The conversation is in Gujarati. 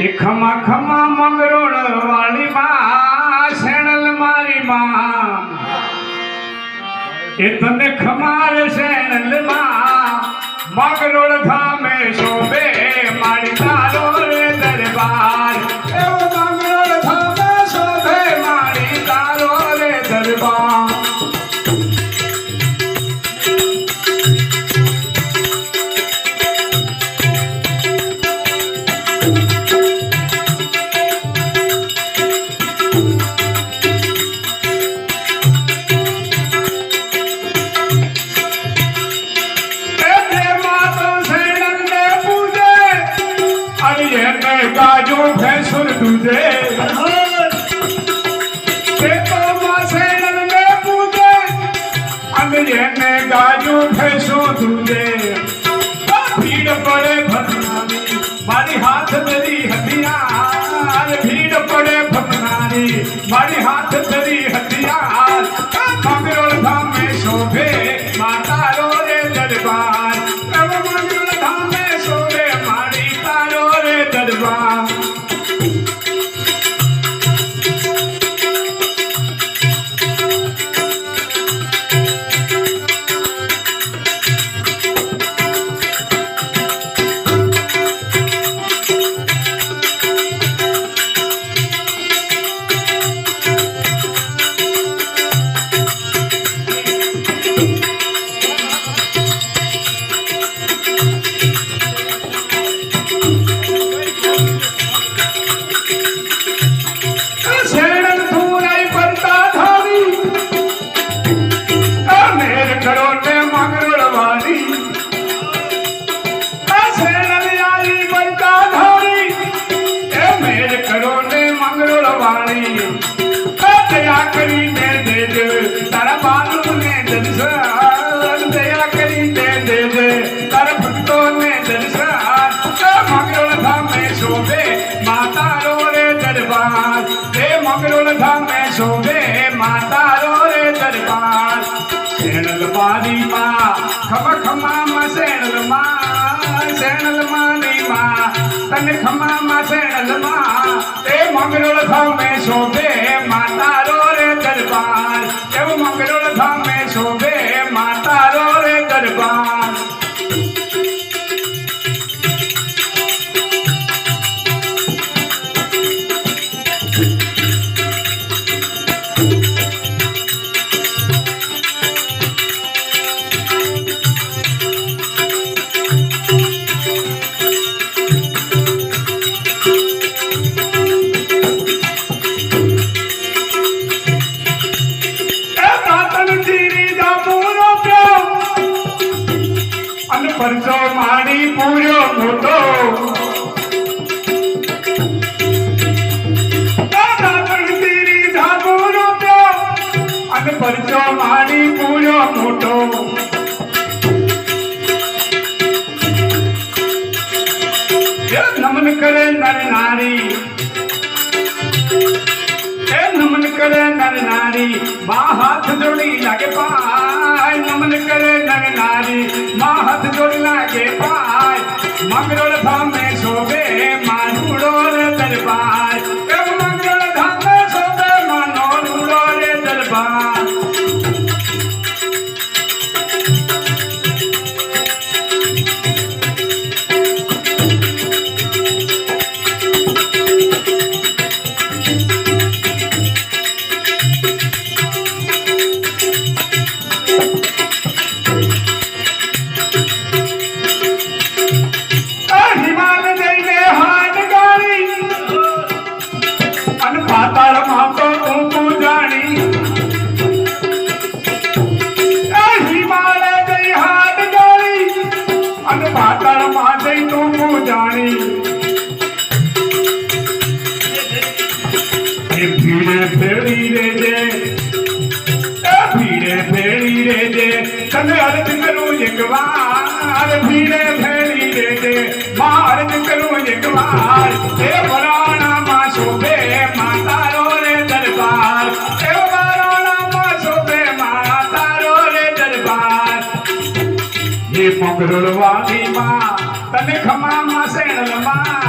એ ખમા ખમા મંગરોળ વાળી માં શેણલ મારી માં. એ તને ખમાર, શેણલમાં. મગરોળ ધામે શોભે, મારી તારો દરબાર. દૂજે ભીડ પડે ભગનાની મારી હાથ ધરી શેણલ મારી માં ખબર ખમા માં શેણલમાં શેણલ મારી માં તને ખમા માં શેણલમાં એ મંગળ ધામે શોભે મારી પૂર્યો મોટો. પરચો મારી પૂરો મોટો. નમન કરે નર નારી. એ નમન કરે નર નારી. મા હાથ જોડી લાગે પાય. નમન કરે નર નારી. મા હાથ જોડી લાગે પાય મંગળ ધામે શોભે માનુડો રે દરબાર. એ મંગળ ધામે શોભે માનોડો રે દરબાર. ભીડે ફેરી રેજે, એ ભીડે ફેરી રેજે, તને અર્જ કરું એક વાર. ભીડે રે રે માં તને ખમામાં શેણલમાં